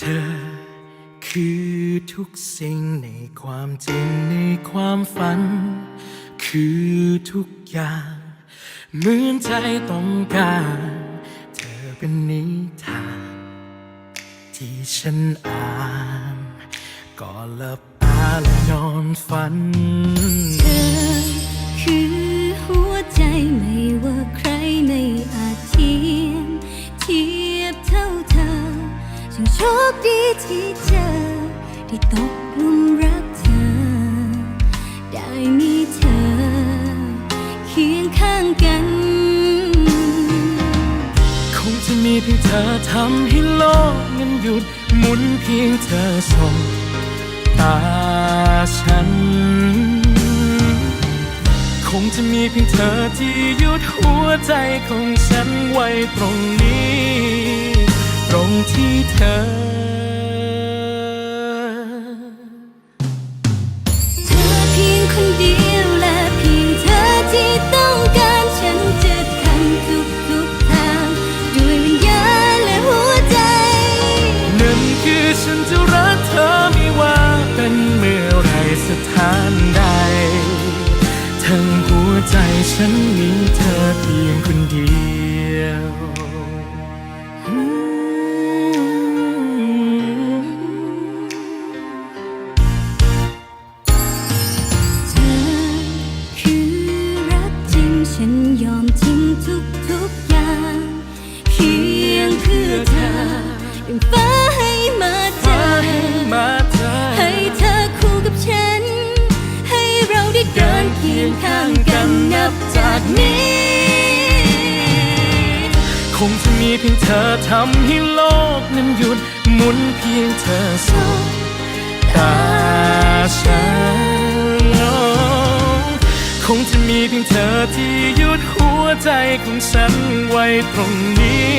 เธอ คือทุกสิ่งในความจริงในความฝัน คือทุกอย่าง เหมือนใจต้องการ เธอเป็นนิทานที่ฉันอ่านก่อนหลับตาและนอนฝันเธอ ที่ตกลุมรักเธอ ได้มีเธอ เคียงข้างกัน คงจะมีเพียงเธอทำให้โลกนั้นหยุดหมุนเพียงเธอส่งตาฉัน คงจะมีเพียงเธอที่หยุดหัวใจของฉันไว้ตรงนี้ ตรงที่เธอ ฉันมีเธอเพียงคนเดียวเธอคือรักจริงฉันยอมทิ้งทุกทุกอย่าง เพียงเพื่อเธอดึงฟ้า มีเพียงเธอทำให้โลกนั้นหยุดหมุนเพียงเธอสบตาฉันคงจะมีเพียงเธอที่หยุดหัวใจของฉันไว้ตรงนี้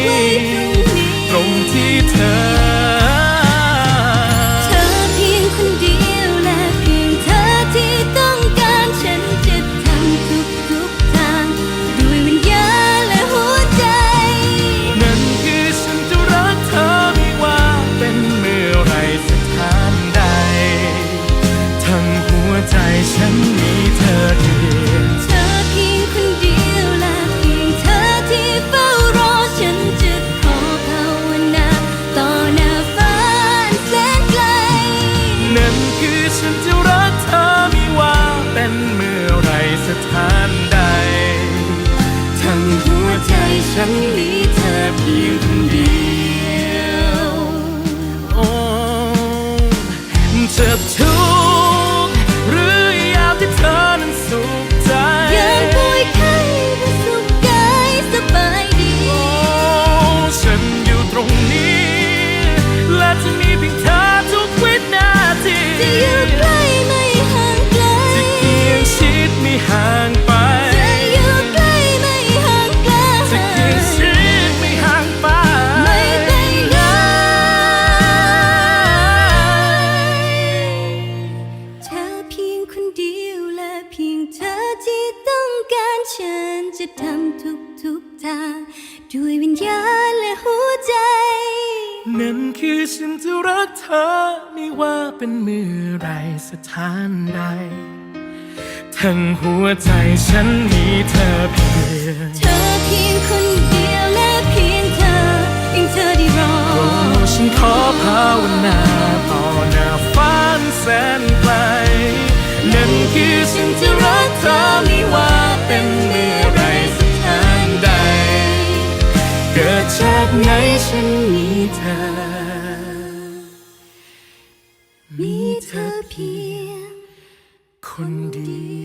ตรงที่เธอ ฉันจะรักเธอไม่ว่าเป็นเมื่อไรสถานใด ทั้งหัวใจฉันมีเธอเพียง จะทำทุกทุกๆทางด้วยวิญญาณและหัวใจ นั่นคือฉันจะรักเธอไม่ว่าเป็นเมื่อไรสถานใด ทั้งหัวใจฉันมีเธอเพียงเธอเพียงคนเดียวและเพียงเธอเพียงเธอที่รอโอ้ฉันขอภาวนา เกิดจากไหนฉันมีเธอ มีเธอเพียงคนดี